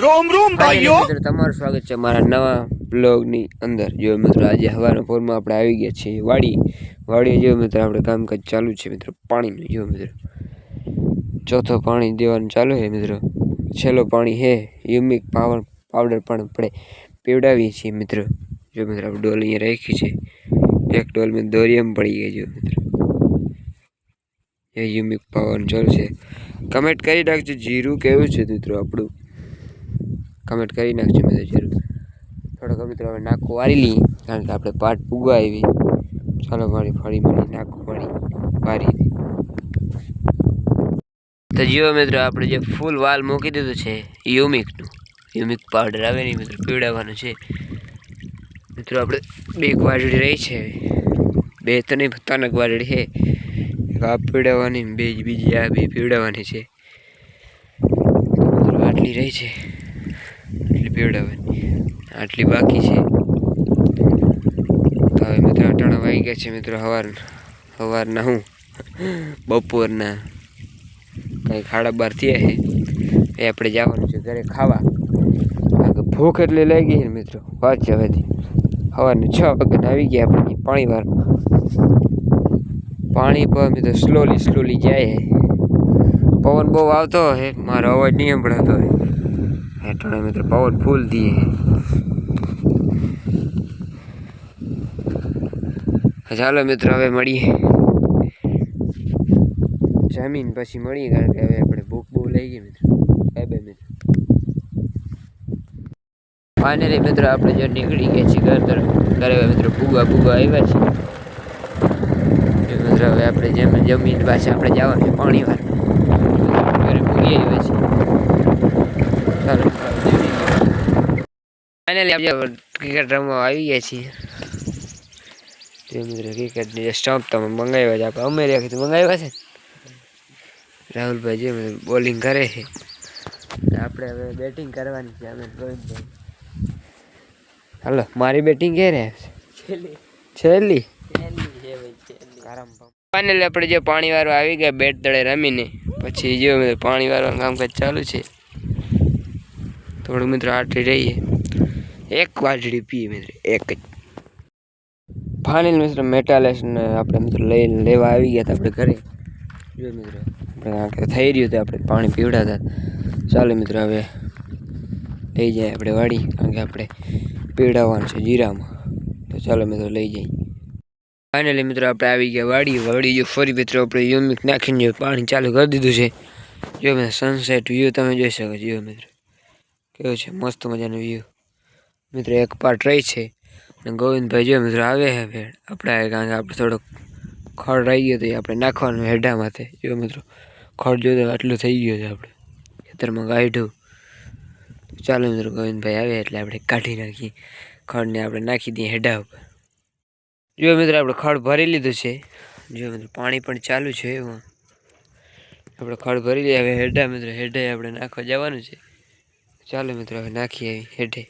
રોમ રોમ ભાઈઓ! મિત્રો તમારું સ્વાગત છે મારા નવા બ્લોગની અંદર. જો મિત્રો આજે હવાના પોરમાં આપણે આવી ગયા છીએ વાડી વાડી જો મિત્રો આપણે કામકાજ ચાલુ છે મિત્રો પાણીનું. જો મિત્રો ચોથો પાણી દેવાનું ચાલુ છે મિત્રો. છેલ્લો પાણી હે યુમિક પાવર પાવડર પણ આપણે પીવડાવીએ છીએ મિત્રો. જો મિત્રો આપણે ડોલ અહીંયા રાખી છે. એક ડોલ મેં દોરિયામાં પડી ગઈ જો મિત્રો. એ યુમિક પાવર ચાલુ છે. કમેન્ટ કરી નાખજો જીરું કેવું છે મિત્રો આપણું? કમેન્ટ કરી નાખજો મિત્રો જરૂર. થોડોક મિત્રો હવે નાખો વારી લઈએ, કારણ કે આપણે પાટ પૂગવા આવી. ચાલો મારી ફરી મળી નાખો મળી વારી. તો જીવો મિત્રો, આપણે જે ફૂલ વાલ મૂકી દીધું છે યુમિકનું યુમિક પાવડર આવે નહીં મિત્રો પીવડાવવાનું છે. મિત્રો, આપણે બે વાજડી રહી છે બે તો નહીં ત્રણક વાજડી છે. એક આ પીવડાવવાની બે બીજી આ બે પીવડાવવાની છે. મિત્રો, આટલી રહી છે. પીવડાવવાની આટલી બાકી છે. તો હવે મિત્રો અટાણા વાગી ગયા છે મિત્રો સવાર સવારના હું. બપોરના કંઈ ખાડા બાર થયા છે. એ આપણે જવાનું છે ઘરે ખાવા. ભૂખ એટલી લાગી છે ને મિત્રો. વાત છે હવેથી. સવારના છ વાગ્યાને આવી ગયા આપણે પાણી વાર પાણી પર મિત્રો સ્લોલી સ્લોલી જાય છે. પવન બહુ આવતો હોય મારો અવાજ નહીં સંભળાતો હોય. હેઠળ મિત્રો પવન ફૂલ દીએ ચાલો મિત્રો હવે મળીએ જમીન પછી મળીએ કારણ કે હવે આપણે ભૂખ બહુ લઈ ગઈ મિત્રો બાય બાય મિત્રો ફાઇનલી મિત્રો આપણે જો નીકળી ગયા છીએ ઘર તરફ, ઘરે હવે મિત્રો ભૂગા ભૂગા આવ્યા છે જો મિત્રો હવે આપણે જેમ જમીન પાછા આપણે જવાનું છે, પાણી વાર ઘરે ભૂગી આવ્યા છીએ. ચાલો ફાઇનલી આપણે ક્રિકેટ રમવા આવી ગયા છીએ. મિત્રો ક્રિકેટની જે સ્ટમ્પ તમે મંગાવ્યા છે આપણે અમે રહ્યા મંગાવ્યા છે રાહુલભાઈ જે બોલિંગ કરે છે. આપણે હવે બેટિંગ કરવાની છે અમે રોહિતભાઈ. હાલો મારી બેટિંગ કે રહે છેલ્લી. ફાઇનલી આપણે જે પાણી વાળવા આવી ગયા બેટ દળે રમીને પછી જો પાણી વાળવાનું કામકાજ ચાલુ છે. થોડું મિત્રો આટલી રહીએ. એક વાજડી પીએ મિત્રો, એક જ. ફાઇનલ મિત્રો મેટાલેસ ને આપણે મિત્રો લઈ લેવા આવી ગયા હતા આપણે ઘરે. જો મિત્રો, આપણે થઈ રહ્યું હતું, આપણે પાણી પીવડાતા ચાલો મિત્રો હવે લઈ જાય આપણે વાડી, કારણ કે આપણે પીવડાવવાનું છે જીરામાં. તો ચાલો મિત્રો લઈ જઈએ ફાઇનલી મિત્રો આપણે આવી ગયા વાડી વાડી જો ફરી મિત્રો આપણે યુમિક નાખીને જો પાણી ચાલુ કરી દીધું છે. જો મિત્રો સનસેટ વ્યૂ તમે જોઈ શકો છો, જો મિત્રો. કેવું છે, મસ્ત મજાનો વ્યૂ મિત્રો, એક પાર્ટ રહી છે. અને ગોવિંદભાઈ જો મિત્રો આવે છે ભેળ. આપણે કારણ કે આપણે થોડોક ખડ રહી ગયો તો એ આપણે નાખવાનું હેડા માથે. જો મિત્રો, ખડ જોતો આટલું થઈ ગયું છે આપણે. ખેતરમાં ગાઢું. ચાલો મિત્રો, ગોવિંદભાઈ આવે એટલે આપણે કાઢી નાખીએ. ખડને આપણે નાખી દઈએ હેડા ઉપર. જો મિત્રો, આપણે ખડ ભરી લીધું છે. જો મિત્રો, પાણી પણ ચાલુ છે એવું આપણે ખડ ભરી લઈએ. હવે હેડા મિત્રો હેડા આપણે નાખવા જવાનું છે. ચાલો મિત્રો નાખીએ હેઠે